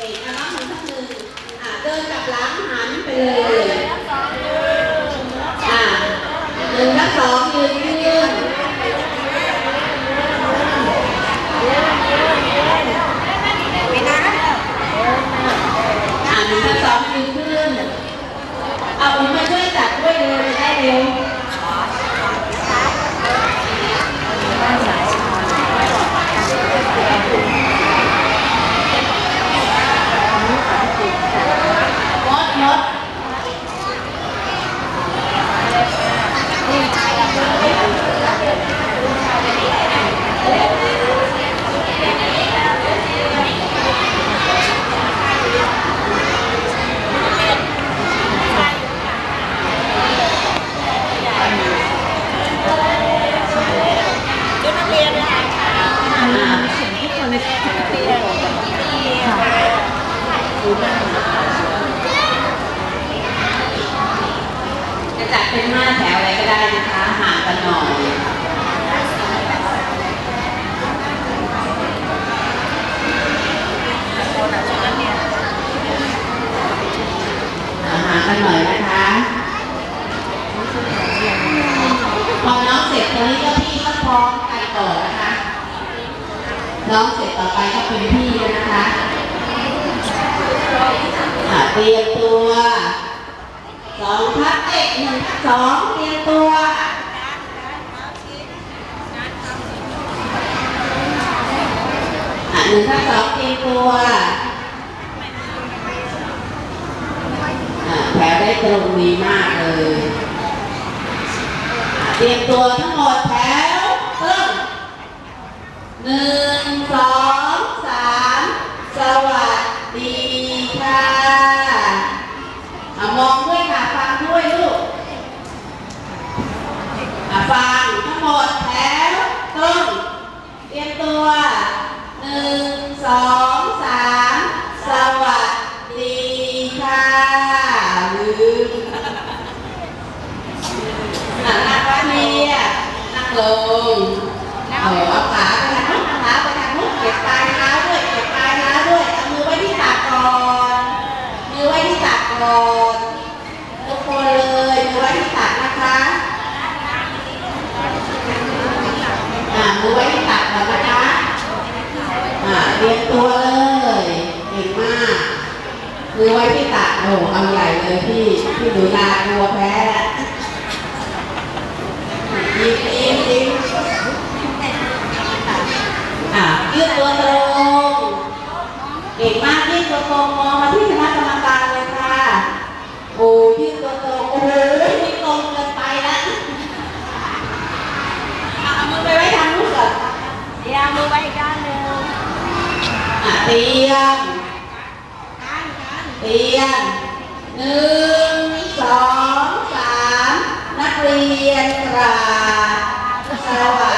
เอกอะนับหนึ่งทับหนึ่งอะเดินกลับหลังหันไปเลยอ่าหนึ่งทับสองยืนขึ้นอะหนึ่งทับสองยืนขึ้นเอาผมมาช่วยจัดด้วยเร็วจะได้เร็ว มดมด จะจัดเป็นห้าแถวอะไรก็ได้นะคะ ห่างกันหน่อยห่างกันหน่อยนะคะ น้องเสร็จต่อไปก็เป็นพี่นะคะเตรียมตัวสองทับเอกหนึ่งทับสองเตรียมตัวหนึ่งทับสองเตรียมตัวแถวได้ตรงดีมากเลย เตรียมตัวทั้งหมดแถว หนึ่งสองสามสวัสดีค่ะอมองด้วยค่ะ ฟังด้วยลูกฟังทั้งหมดแถวตรงเตรียมตัวหนึ่งสองสามสวัสดีค่ะลืมนั่งนั่งว่านี่นั่งลงเอาเอาขาไปทางนู้นเอาขาไปทางนู้นเก็บปลายเท้าด้วยเก็บปลายเท้าด้วยเอามือไว้ที่ตักก่อนมือไว้ที่ตักก่อนทุกคนเลยมือไว้ที่ตักนะคะอ่ามือไว้ที่ตักก่อนนะคะอ่า เรียงตัวเลยเก่งมากมือไว้ที่ตักโอ้เอาใหญ่เลยพี่พี่ดูนากลัวแพ้แล้วยิ้มยิ้มยิ้มอะยืดตัวตรงเก่งมากยืดตัวตรงมองมาที่คณะกรรมการเลยค่ะโอ้ยืดตัวตรงโอ้โหนี่ตรงเกินไปแล้วอะเอามือไปไว้ทางนู้นก่อน เดี๋ยวมือไว้อีกด้านหนึ่ง อะ เตียงเตียงหนึ่งสองสามนักเรียนกราบสวัส